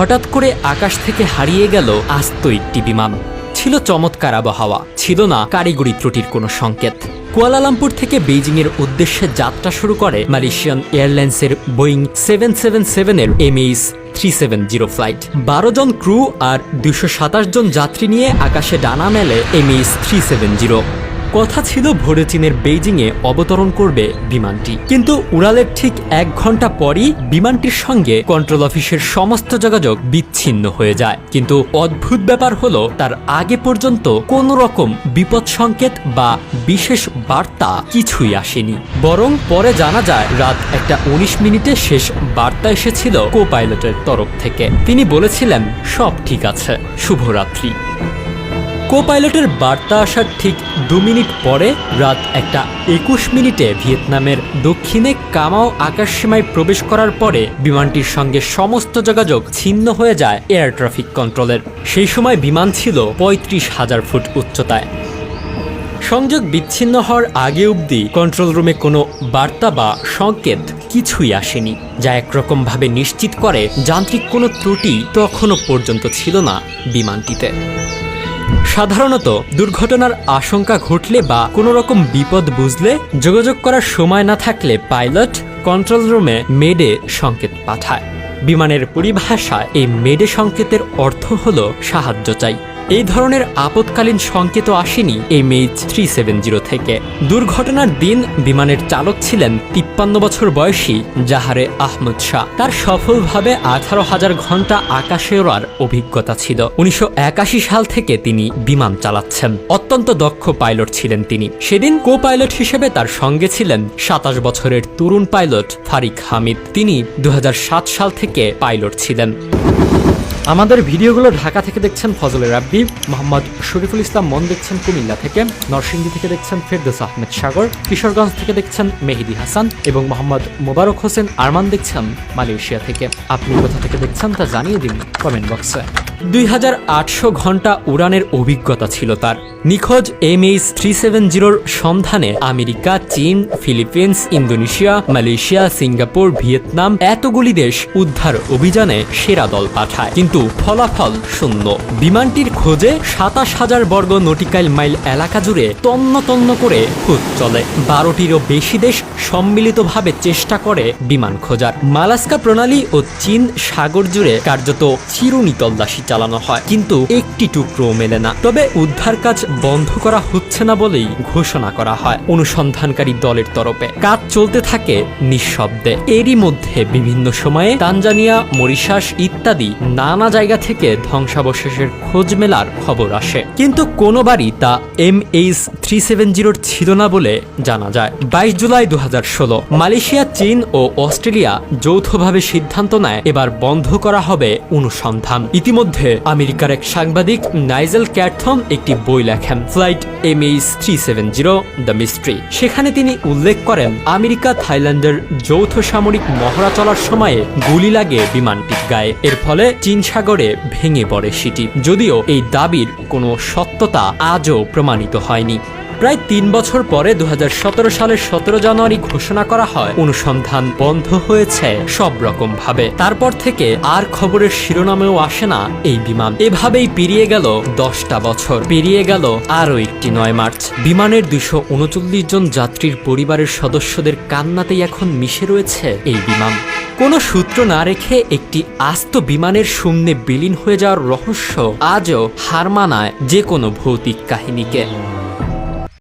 হঠাৎ করে আকাশ থেকে হারিয়ে গেল আস্ত একটি বিমান। ছিল চমৎকার আবহাওয়া। ছিল না কারিগরি ত্রুটির কোনো সংকেত। কুয়ালালামপুর থেকে বেইজিংয়ের উদ্দেশ্যে যাত্রা শুরু করে মালয়েশিয়ান এয়ারলাইন্সের বোয়িং সেভেন সেভেন সেভেনের MH three seven zero flight. বারো জন ক্রু আর দুশো সাতাশ জন যাত্রী নিয়ে আকাশে ডানা মেলে এমএইস থ্রি সেভেন জিরো। কথা ছিল ভোরে চীনের বেইজিংয়ে অবতরণ করবে বিমানটি। কিন্তু উড়ালের ঠিক এক ঘণ্টা পরই বিমানটির সঙ্গে কন্ট্রোল অফিসের সমস্ত যোগাযোগ বিচ্ছিন্ন হয়ে যায়। কিন্তু অদ্ভুত ব্যাপার হলো, তার আগে পর্যন্ত কোনো রকম বিপদ সংকেত বা বিশেষ বার্তা কিছুই আসেনি। বরং পরে জানা যায়, রাত একটা উনিশ মিনিটে শেষ বার্তা এসেছিল কো পাইলটের তরফ থেকে। তিনি বলেছিলেন, সব ঠিক আছে। শুভরাত্রি। কো পাইলটের বার্তা আসার ঠিক দু মিনিট পরে রাত একটা একুশ মিনিটে ভিয়েতনামের দক্ষিণে কামাও আকাশসীমায় প্রবেশ করার পরে বিমানটির সঙ্গে সমস্ত যোগাযোগ ছিন্ন হয়ে যায় এয়ার ট্রাফিক কন্ট্রোলের। সেই সময় বিমান ছিল পঁয়ত্রিশ হাজার ফুট উচ্চতায়। সংযোগ বিচ্ছিন্ন হওয়ার আগে অবধি কন্ট্রোল রুমে কোনো বার্তা বা সংকেত কিছুই আসেনি, যা একরকমভাবে নিশ্চিত করে যান্ত্রিক কোনো ত্রুটি তখনও পর্যন্ত ছিল না বিমানটিতে। সাধারণত দুর্ঘটনার আশঙ্কা ঘটলে বা কোনো রকম বিপদ বুঝলে যোগাযোগ করার সময় না থাকলে পাইলট কন্ট্রোল রুমে মেডে সংকেত পাঠায়। বিমানের পরিভাষা এই মেডে সংকেতের অর্থ হল সাহায্য চাই। এই ধরনের আপৎকালীন সংকেত আসেনি এই মেজ থ্রি সেভেন জিরো থেকে। দুর্ঘটনার দিন বিমানের চালক ছিলেন তিপ্পান্ন বছর বয়সী জাহারে আহমদ শাহ। তার সফলভাবে আঠারো হাজার ঘণ্টা আকাশে ওড়ার অভিজ্ঞতা ছিল। উনিশশো একাশি সাল থেকে তিনি বিমান চালাচ্ছেন। অত্যন্ত দক্ষ পাইলট ছিলেন তিনি। সেদিন কো পাইলট হিসেবে তার সঙ্গে ছিলেন সাতাশ বছরের তরুণ পাইলট ফারিক হামিদ। তিনি দু হাজার সাত সাল থেকে পাইলট ছিলেন। আমাদের ভিডিওগুলো ঢাকা থেকে দেখছেন ফজলে রাব্বি মোহাম্মদ শরীফুল ইসলাম মন দেখছেন কুমিল্লা থেকে, নরসিংদী থেকে দেখছেন ফেরদোস আহমেদ সাগর, কিশোরগঞ্জ থেকে দেখছেন মেহেদি হাসান এবং মোহাম্মদ মোবারক হোসেন আরমান দেখছেন মালয়েশিয়া থেকে। আপনি কোথা থেকে দেখছেন তা জানিয়ে দিন কমেন্ট বক্সে। দুই হাজার আটশো ঘণ্টা উড়ানের অভিজ্ঞতা ছিল তার। নিখোঁজ এম এইচ থ্রি সেভেন জিরোর সন্ধানে আমেরিকা, চীন, Philippines, Indonesia, Malaysia, Singapore, Vietnam এতগুলি দেশ উদ্ধার অভিযানে সেরা দল পাঠায়। কিন্তু ফলাফল শূন্য। বিমানটির খোঁজে সাতাশ হাজার বর্গ নটিকাইল মাইল এলাকা জুড়ে তন্ন তন্ন করে খোঁজ চলে। বারোটিরও বেশি দেশ সম্মিলিতভাবে চেষ্টা করে বিমান খোঁজার। মালাস্কা প্রণালী ও চীন সাগর জুড়ে কার্যত চিরুনি তল্লাশি চালানো হয়। কিন্তু একটি টুকরো মেলে না। তবে উদ্ধার কাজ বন্ধ করা হচ্ছে না বলেই ঘোষণা করা হয় অনুসন্ধানকারী দলের তরফে। কাজ চলতে থাকে নিঃশব্দে। এরই মধ্যে বিভিন্ন সময়ে তানজানিয়া, মরিশাস ইত্যাদি নানা জায়গা থেকে ধ্বংসাবশেষের খোঁজ মেলার খবর আসে। কিন্তু কোনোবারই তা এম এইচ থ্রি সেভেন জিরোর ছিল না বলে জানা যায়। বাইশ জুলাই দু মালয়েশিয়া, চীন ও অস্ট্রেলিয়া যৌথভাবে সিদ্ধান্ত নেয় এবার বন্ধ করা হবে অনুসন্ধান। ইতিমধ্যে আমেরিকার এক সাংবাদিক নাইজেল ক্যাটথম একটি বই লেখেন, flight M H three seven zero, the mystery. সেখানে তিনি উল্লেখ করেন, আমেরিকা থাইল্যান্ডের যৌথ সামরিক মহড়া চলার সময়ে গুলি লাগে বিমানটির গায়ে। এর ফলে চীন সাগরে ভেঙে পড়ে সেটি। যদিও এই দাবির কোনো সত্যতা আজও প্রমাণিত হয়নি। প্রায় তিন বছর পরে দু হাজার সতেরো সালের সতেরো জানুয়ারি ঘোষণা করা হয়, অনুসন্ধান বন্ধ হয়েছে সব রকম ভাবে। তারপর থেকে আর খবরের শিরোনামেও আসে না এই বিমান। এভাবেই পেরিয়ে গেল দশটা বছর। পেরিয়ে গেল আরও একটি নয় মার্চ। বিমানের দুশো উনচল্লিশ জন যাত্রীর পরিবারের সদস্যদের কান্নাতেই এখন মিশে রয়েছে এই বিমান। কোনো সূত্র না রেখে একটি আস্ত বিমানের শূন্যে বিলীন হয়ে যাওয়ার রহস্য আজও হার মানায় যে কোনো ভৌতিক কাহিনীকে।